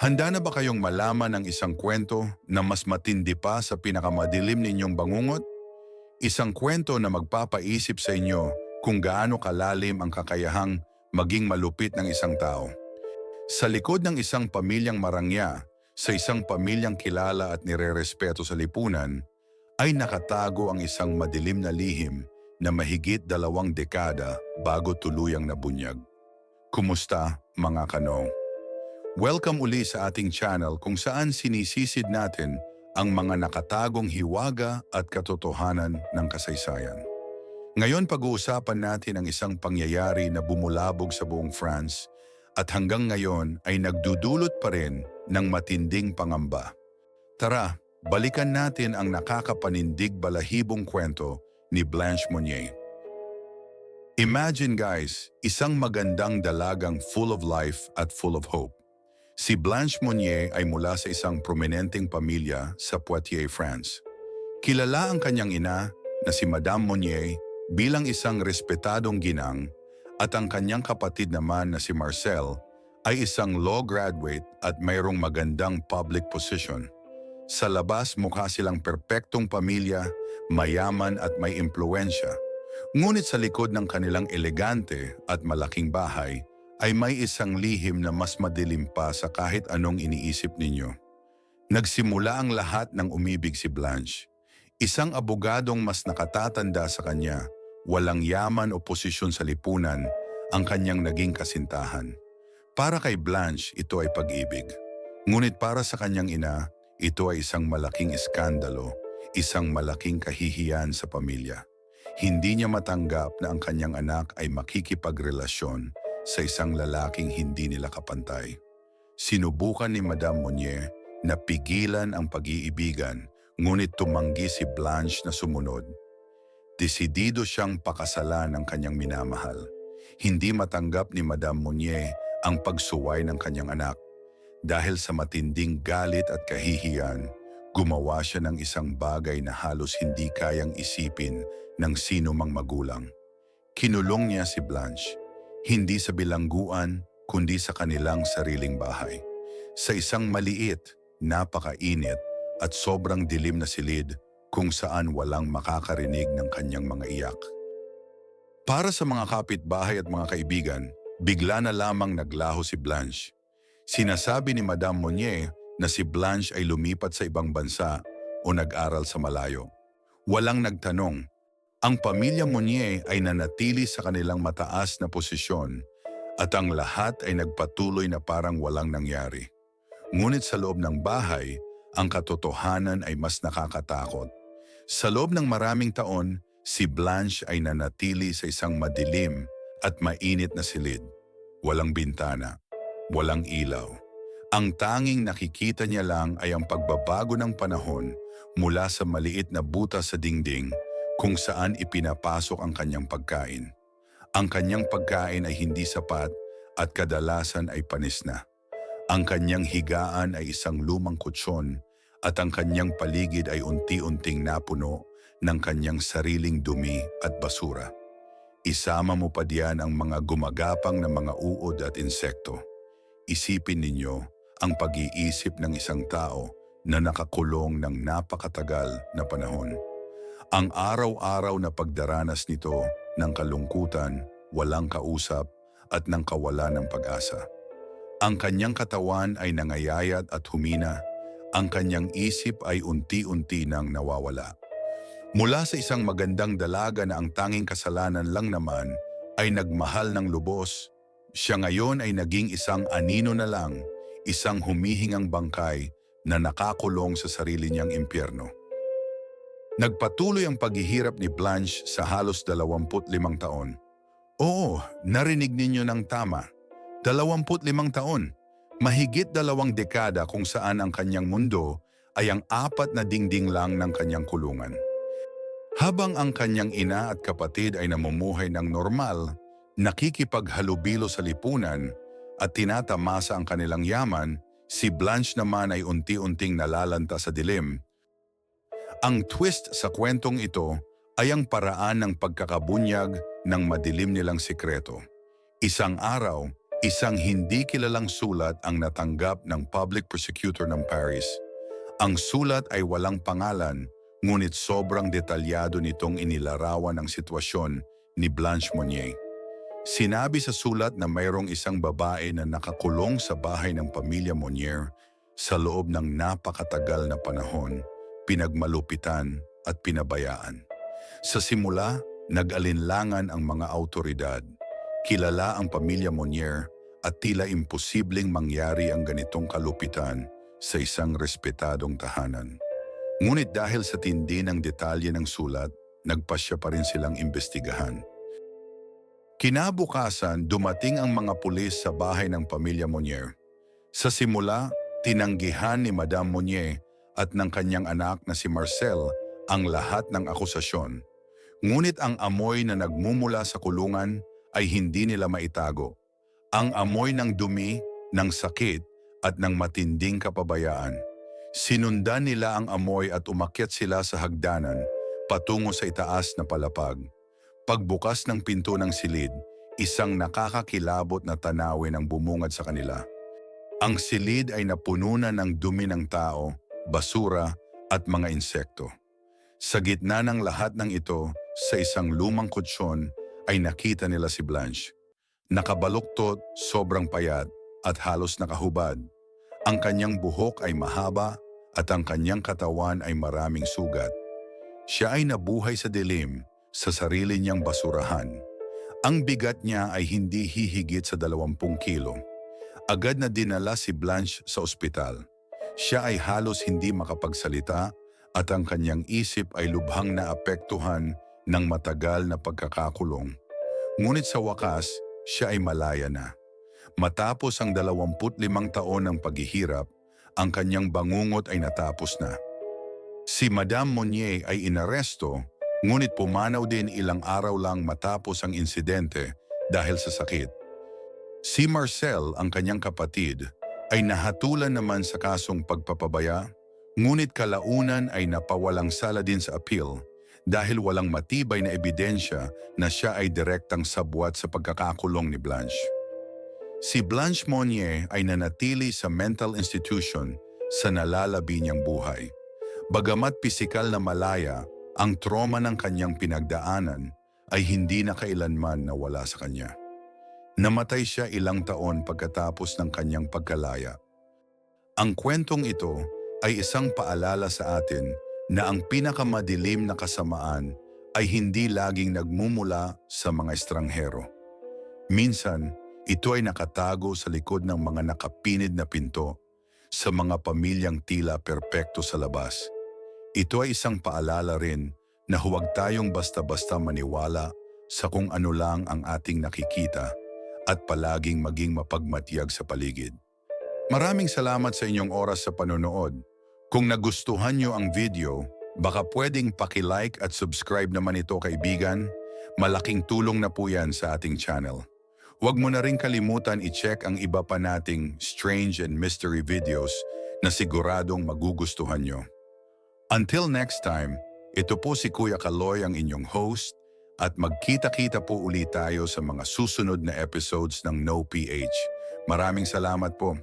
Handa na ba kayong malaman ng isang kwento na mas matindi pa sa pinakamadilim ninyong bangungot? Isang kwento na magpapaisip sa inyo kung gaano kalalim ang kakayahang maging malupit ng isang tao. Sa likod ng isang pamilyang marangya, sa isang pamilyang kilala at nirerespeto sa lipunan, ay nakatago ang isang madilim na lihim na mahigit dalawang dekada bago tuluyang nabunyag. Kumusta mga kanong? Welcome uli sa ating channel kung saan sinisisid natin ang mga nakatagong hiwaga at katotohanan ng kasaysayan. Ngayon pag-uusapan natin ang isang pangyayari na bumulabog sa buong France at hanggang ngayon ay nagdudulot pa rin ng matinding pangamba. Tara, balikan natin ang nakakapanindig balahibong kwento ni Blanche Monnier. Imagine guys, isang magandang dalagang full of life at full of hope. Si Blanche Monnier ay mula sa isang prominenteng pamilya sa Poitiers, France. Kilala ang kanyang ina na si Madame Monnier bilang isang respetadong ginang at ang kanyang kapatid naman na si Marcel ay isang law graduate at mayroong magandang public position. Sa labas mukha silang perpektong pamilya, mayaman at may impluensya. Ngunit sa likod ng kanilang elegante at malaking bahay ay may isang lihim na mas madilim pa sa kahit anong iniisip ninyo. Nagsimula ang lahat ng umibig si Blanche. Isang abogadong mas nakatatanda sa kanya, walang yaman o posisyon sa lipunan, ang kanyang naging kasintahan. Para kay Blanche, ito ay pag-ibig. Ngunit para sa kanyang ina, ito ay isang malaking iskandalo, isang malaking kahihiyan sa pamilya. Hindi niya matanggap na ang kanyang anak ay makikipagrelasyon sa isang lalaking hindi nila kapantay. Sinubukan ni Madame Monnier na pigilan ang pag-iibigan ngunit tumanggi si Blanche na sumunod. Desidido siyang pakasalan ng kanyang minamahal. Hindi matanggap ni Madame Monnier ang pagsuway ng kanyang anak. Dahil sa matinding galit at kahihiyan, gumawa siya ng isang bagay na halos hindi kayang isipin ng sino mang magulang. Kinulong niya si Blanche hindi sa bilangguan kundi sa kanilang sariling bahay. Sa isang maliit, napakainit at sobrang dilim na silid kung saan walang makakarinig ng kanyang mga iyak. Para sa mga kapitbahay at mga kaibigan, bigla na lamang naglaho si Blanche. Sinasabi ni Madame Monnier na si Blanche ay lumipat sa ibang bansa o nag-aral sa malayo. Walang nagtanong ang pamilya Monnier ay nanatili sa kanilang mataas na posisyon at ang lahat ay nagpatuloy na parang walang nangyari. Ngunit sa loob ng bahay, ang katotohanan ay mas nakakatakot. Sa loob ng maraming taon, si Blanche ay nanatili sa isang madilim at mainit na silid. Walang bintana, walang ilaw. Ang tanging nakikita niya lang ay ang pagbabago ng panahon mula sa maliit na butas sa dingding kung saan ipinapasok ang kanyang pagkain. Ang kanyang pagkain ay hindi sapat at kadalasan ay panis na. Ang kanyang higaan ay isang lumang kutsyon at ang kanyang paligid ay unti-unting napuno ng kanyang sariling dumi at basura. Isama mo pa diyan ang mga gumagapang na mga uod at insekto. Isipin ninyo ang pag-iisip ng isang tao na nakakulong ng napakatagal na panahon. Ang araw-araw na pagdaranas nito ng kalungkutan, walang kausap at ng kawalan ng pag-asa. Ang kanyang katawan ay nangayayat at humina, ang kanyang isip ay unti-unti nang nawawala. Mula sa isang magandang dalaga na ang tanging kasalanan lang naman ay nagmahal ng lubos, siya ngayon ay naging isang anino na lang, isang humihingang bangkay na nakakulong sa sarili niyang impyerno. Nagpatuloy ang paghihirap ni Blanche sa halos 25 taon. Oo, narinig ninyo ng tama. 25 taon. Mahigit dalawang dekada kung saan ang kanyang mundo ay ang apat na dingding lang ng kanyang kulungan. Habang ang kanyang ina at kapatid ay namumuhay ng normal, nakikipaghalubilo sa lipunan at tinatamasa ang kanilang yaman, si Blanche naman ay unti-unting nalalanta sa dilim ang twist sa kwentong ito ay ang paraan ng pagkakabunyag ng madilim nilang sikreto. Isang araw, Isang hindi kilalang sulat ang natanggap ng public prosecutor ng Paris. Ang sulat ay walang pangalan, ngunit sobrang detalyado nitong inilarawan ang sitwasyon ni Blanche Monnier. Sinabi sa sulat na mayroong isang babae na nakakulong sa bahay ng pamilya Monnier sa loob ng napakatagal na panahon, pinagmalupitan at pinabayaan. Sa simula, nag-alinlangan ang mga autoridad. Kilala ang pamilya Monnier at tila imposibleng mangyari ang ganitong kalupitan sa isang respetadong tahanan. Ngunit dahil sa tindi ng detalye ng sulat, nagpasya pa rin silang imbestigahan. Kinabukasan, dumating ang mga pulis sa bahay ng pamilya Monnier. Sa simula, tinanggihan ni Madame Monnier at ng kanyang anak na si Marcel ang lahat ng akusasyon. Ngunit ang amoy na nagmumula sa kulungan ay hindi nila maitago. Ang amoy ng dumi, ng sakit at ng matinding kapabayaan. Sinundan nila ang amoy at umakyat sila sa hagdanan patungo sa itaas na palapag. Pagbukas ng pinto ng silid, isang nakakakilabot na tanawin ang bumungad sa kanila. Ang silid ay napuno na ng dumi ng tao, basura at mga insekto. Sa gitna ng lahat ng ito, sa isang lumang kutsyon, ay nakita nila si Blanche. Nakabaluktot, sobrang payat at halos nakahubad. Ang kanyang buhok ay mahaba at ang kanyang katawan ay maraming sugat. Siya ay nabuhay sa dilim sa sarili niyang basurahan. Ang bigat niya ay hindi hihigit sa 20 kilo. Agad na dinala si Blanche sa ospital. Siya ay halos hindi makapagsalita at ang kanyang isip ay lubhang naapektuhan ng matagal na pagkakakulong. Ngunit sa wakas, siya ay malaya na. Matapos ang 25 taon ng paghihirap, ang kanyang bangungot ay natapos na. Si Madame Monnier ay inaresto Ngunit pumanaw din ilang araw lang matapos ang insidente dahil sa sakit. Si Marcel, ang kanyang kapatid, ay nahatulan naman sa kasong pagpapabaya, ngunit kalaunan ay napawalang sala din sa appeal dahil walang matibay na ebidensya na siya ay direktang sabwat sa pagkakakulong ni Blanche. Si Blanche Monnier ay nanatili sa mental institution sa nalalabi niyang buhay. Bagamat pisikal na malaya, ang trauma ng kanyang pinagdaanan ay hindi na kailanman nawala sa kanya. Namatay siya ilang taon pagkatapos ng kanyang pagkalaya. Ang kwentong ito ay isang paalala sa atin na ang pinakamadilim na kasamaan ay hindi laging nagmumula sa mga estranghero. Minsan, ito ay nakatago sa likod ng mga nakapinid na pinto sa mga pamilyang tila perpekto sa labas. Ito ay isang paalala rin na huwag tayong basta-basta maniwala sa kung ano lang ang ating nakikita at palaging maging mapagmatiyag sa paligid. Maraming salamat sa inyong oras sa panonood. Kung nagustuhan nyo ang video, baka pwedeng paki-like at subscribe naman ito kaibigan. Malaking tulong na po yan sa ating channel. Huwag mo na rin kalimutan i-check ang iba pa nating strange and mystery videos na siguradong magugustuhan nyo. Until next time, ito po si Kuya Kaloy ang inyong host at magkita-kita po ulit tayo sa mga susunod na episodes ng No PH. Maraming salamat po.